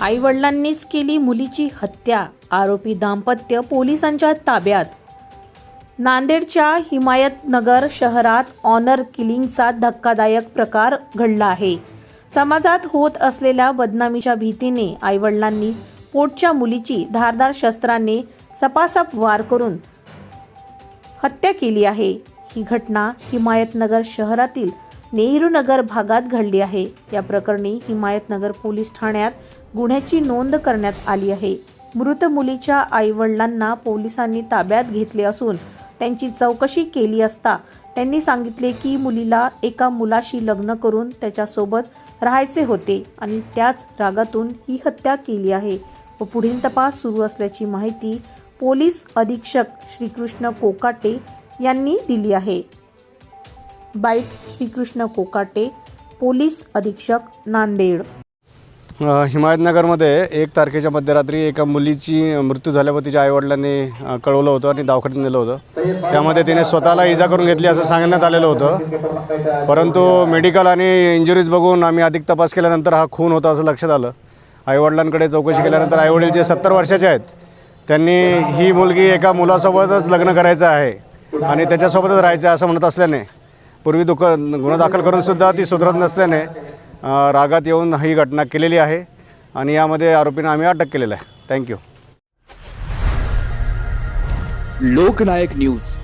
आईवडिलांनीच केली मुलीची हत्या आरोपी दाम्पत्य पोलिसांच्या ताब्यात. नांदेडच्या हिमायतनगर शहरात ऑनर किलिंगचा धक्कादायक प्रकार घडला आहे. समाजात होत असलेल्या बदनामीच्या भीतीने आईवडिलांनी पोटच्या मुलीची धारदार शस्त्राने सपासप वार करून हत्या केली आहे. ही घटना हिमायतनगर शहरातील नेहरूनगर भागात घडली आहे. या प्रकरणी हिमायतनगर पोलीस ठाण्यात गुन्ह्याची नोंद करण्यात आली आहे. मृत मुलीच्या आईवडिलांना पोलिसांनी ताब्यात घेतले असून त्यांची चौकशी केली असता त्यांनी सांगितले की मुलीला एका मुलाशी लग्न करून त्याच्यासोबत राहायचे होते आणि त्याच रागातून ही हत्या केली आहे. व पुढील तपास सुरू असल्याची माहिती पोलीस अधीक्षक श्रीकृष्ण कोकाटे यांनी दिली आहे. बाईट श्रीकृष्ण कोकाटे पोलीस अधीक्षक नांदेड. हिमायतनगरमध्ये एक तारखेच्या मध्यरात्री एका मुलीची मृत्यू झाल्यावर तिच्या आईवडिलांनी कळवलं होतं आणि दवाखान्यात नेलं होतं. त्यामध्ये तिने स्वतःला इजा करून घेतली असं सांगण्यात आलेलं होतं. परंतु मेडिकल आणि इंजुरीज बघून आम्ही अधिक तपास केल्यानंतर हा खून होता असं लक्षात आलं. आईवडिलांकडे चौकशी केल्यानंतर आईवडील जे सत्तर वर्षाचे आहेत त्यांनी ही मुलगी एका मुलासोबतच लग्न करायचं आहे आणि त्याच्यासोबतच राहायचं आहे असं म्हणत असल्याने पूर्वी दुख गुन्हा दाखल करूनसुद्धा ती सुधरत नसल्याने रागात येऊन ही घटना केलेली आहे आणि यामध्ये आरोपींना आम्ही अटक केलेलं आहे. Thank you Loknayak news.